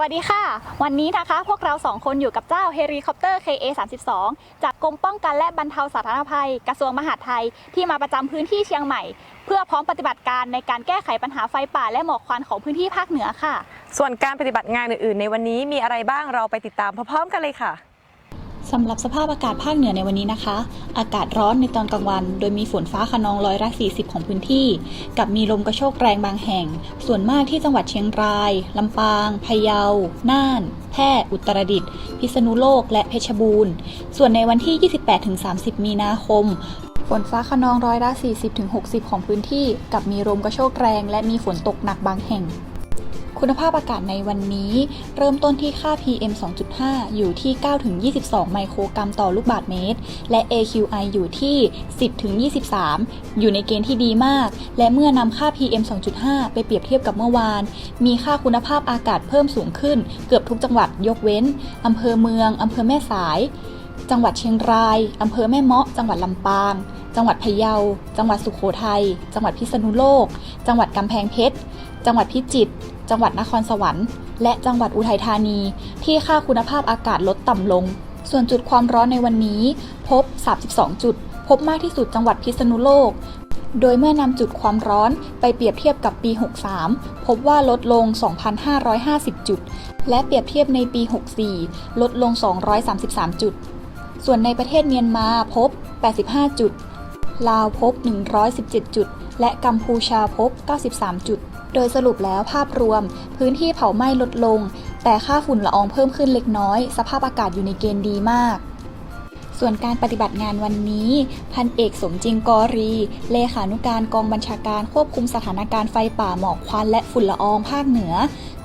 วัสดีค่ะ วันนี้นะคะพวกเราสองคนอยู่กับเจ้าเฮลิคอปเตอร์ KA 32จากกรมป้องกันและบรรเทาสาธารณภัย กระทรวงมหาดไทย ที่มาประจำพื้นที่เชียงใหม่ เพื่อพร้อมปฏิบัติการในการแก้ไขปัญหาไฟป่าและหมอกควันของพื้นที่ภาคเหนือค่ะ ส่วนการปฏิบัติงานอื่นๆ ในวันนี้มีอะไรบ้างเราไปติดตามพร้อมๆกันเลยค่ะ สำหรับสภาพอากาศภาคเหนือในวันนี้นะคะ อากาศร้อนในตอนกลางวัน โดยมีฝนฟ้าขนองร้อยละ40 ของพื้นที่ กับมีลมกระโชกแรงบางแห่ง ส่วนมากที่จังหวัดเชียงราย ลำปาง พะเยา น่าน แพร่ อุตรดิตถ์ พิษณุโลก และเพชรบูรณ์ ส่วนในวันที่ 28-30 มีนาคมฝนฟ้าขนองร้อยละ40-60 ของพื้นที่ กับมีลมกระโชกแรง และมีฝนตกหนักบางแห่ง คุณภาพอากาศในวันนี้ เริ่มต้นที่ค่า PM 2.5 อยู่ที่ 9-22 ไมโครกรัมต่อลูกบาศก์เมตร และ AQI อยู่ที่ 10-23 อยู่ในเกณฑ์ที่ดีมาก และเมื่อนำค่า PM 2.5 ไปเปรียบเทียบกับเมื่อวาน มีค่าคุณภาพอากาศเพิ่มสูงขึ้น เกือบทุกจังหวัดยกเว้นอำเภอเมืองอำเภอแม่สาย จังหวัดเชียงรายอำเภอแม่เมาะ จังหวัดลำปางจังหวัดพะเยา จังหวัดสุโขทัย จังหวัดพิษณุโลก จังหวัดกำแพงเพชร จังหวัดพิจิตร จังหวัดนครสวรรค์ และจังหวัดอุทัยธานี ที่ค่าคุณภาพอากาศลดต่ำลง ส่วนจุดความร้อนในวันนี้ พบ 32 จุด พบมากที่สุดจังหวัดพิษณุโลก โดยเมื่อนำจุดความร้อนไปเปรียบเทียบกับปี 63 พบว่าลดลง 2,550 จุด และเปรียบเทียบในปี 64 ลดลง 233 จุด ส่วนในประเทศเมียนมาพบ 85 จุด ลาวพบ 117 จุด และกัมพูชาพบ 93 จุด โดยสรุปแล้วภาพรวม พื้นที่เผาไหม้ลดลง แต่ค่าฝุ่นละอองเพิ่มขึ้นเล็กน้อย สภาพอากาศอยู่ในเกณฑ์ดีมากส่วนการปฏิบัติงานวันนี้ พันเอกสมจริงกอรี เลขานุการกองบัญชาการควบคุมสถานการณ์ไฟป่าหมอกควันและฝุ่นละอองภาคเหนือ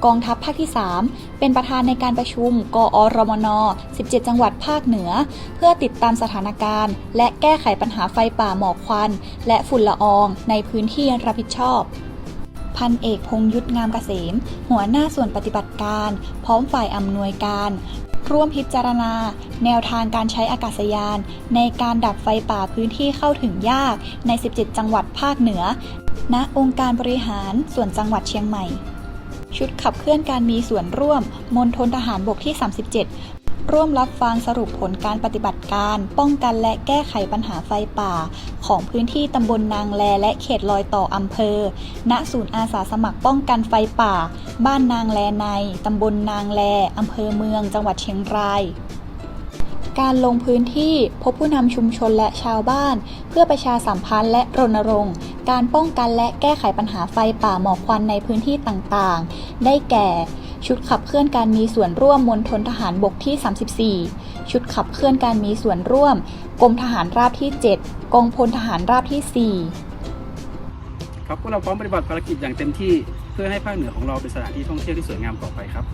กองทัพภาคที่ 3 เป็นประธานในการประชุม กอรมน 17 จังหวัดภาคเหนือ เพื่อติดตามสถานการณ์ และแก้ไขปัญหาไฟป่าหมอกควัน และฝุ่นละอองในพื้นที่รับผิดชอบ พันเอกพงยุทธงามเกษม หัวหน้าส่วนปฏิบัติการ พร้อมฝ่ายอำนวยการร่วมพิจารณา แนวทางการใช้อากาศยาน ในการดับไฟป่าพื้นที่เข้าถึงยากใน 17 จังหวัดภาคเหนือ ณ องค์การบริหารส่วนจังหวัดเชียงใหม่ ชุดขับเคลื่อนการมีส่วนร่วมมณฑลทหารบกที่ 37 ร่วมรับฟังสรุปผลการปฏิบัติการ ป้องกันและแก้ไขปัญหาไฟป่า ของพื้นที่ตำบลนางแลและเขตรอยต่ออำเภอ ณ ศูนย์อาสาสมัครป้องกันไฟป่า บ้านนางแลในตำบลนางแลอำเภอเมือง จังหวัดเชียงรายการลงพื้นที่พบผู้นำชุมชนและชาวบ้าน เพื่อประชาสัมพันธ์และรณรงค์ การป้องกันและแก้ไขปัญหาไฟป่าหมอกควันในพื้นที่ต่างๆ ได้แก่ ชุดขับเคลื่อนการมีส่วนร่วมมณฑลทหารบกที่ 34 ชุดขับเคลื่อนการมีส่วนร่วม กรมทหารราบที่ 7กองพลทหารราบที่ 4 ครับพวกเราพร้อมปฏิบัติภารกิจอย่างเต็มที่เพื่อให้ภาคเหนือของเราเป็นสถานที่ท่องเที่ยวที่สวยงามต่อไปครับ